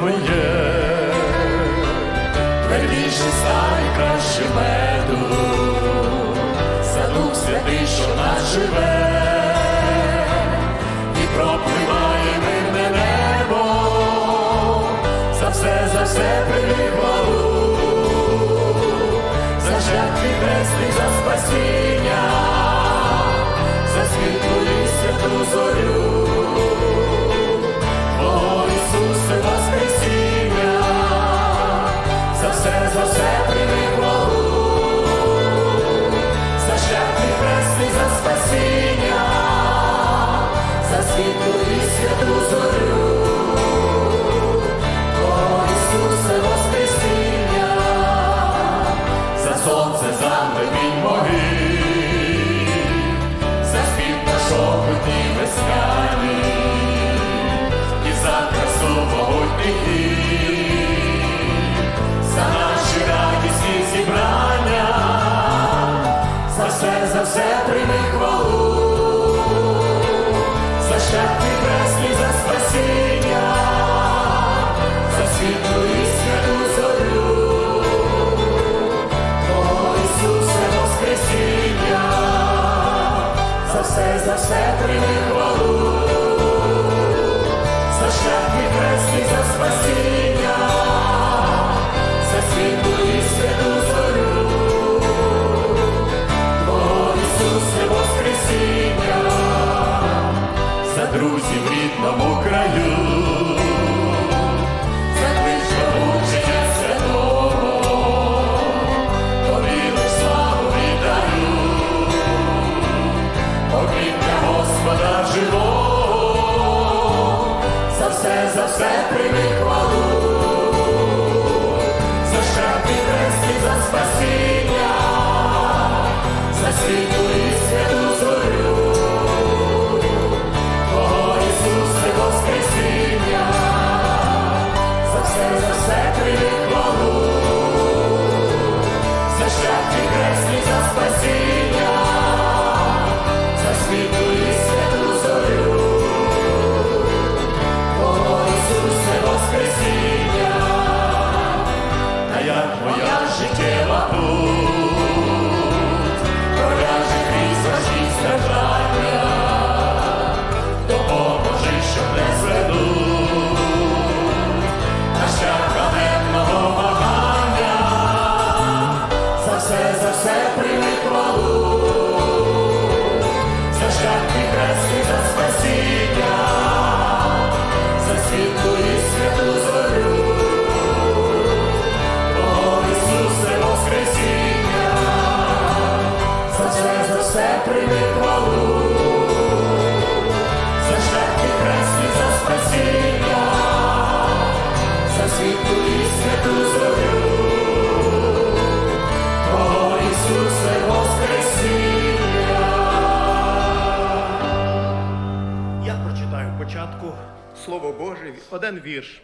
Твоє, твердіше стань краще меду, за дух святий, що нас живе, і пропливає мирне небо, за все, за все хвалу, за шлях твій за спасіння, nossas espécies. Все, прийми хвалу, за шлях твій за спасіння, за світлу і святу зорю. О, Ісусе, Воскресіння, за все, за все прийми хвалу. За шлях мій хресний, за спасіння, все, прийми хвалу, за шлях і за спасіння, за і святу зорю. О, Ісусе, Воскресіння, за все, за все прийми хвалу, за шлях і за спасіння, today. Початку Слово Боже, один вірш.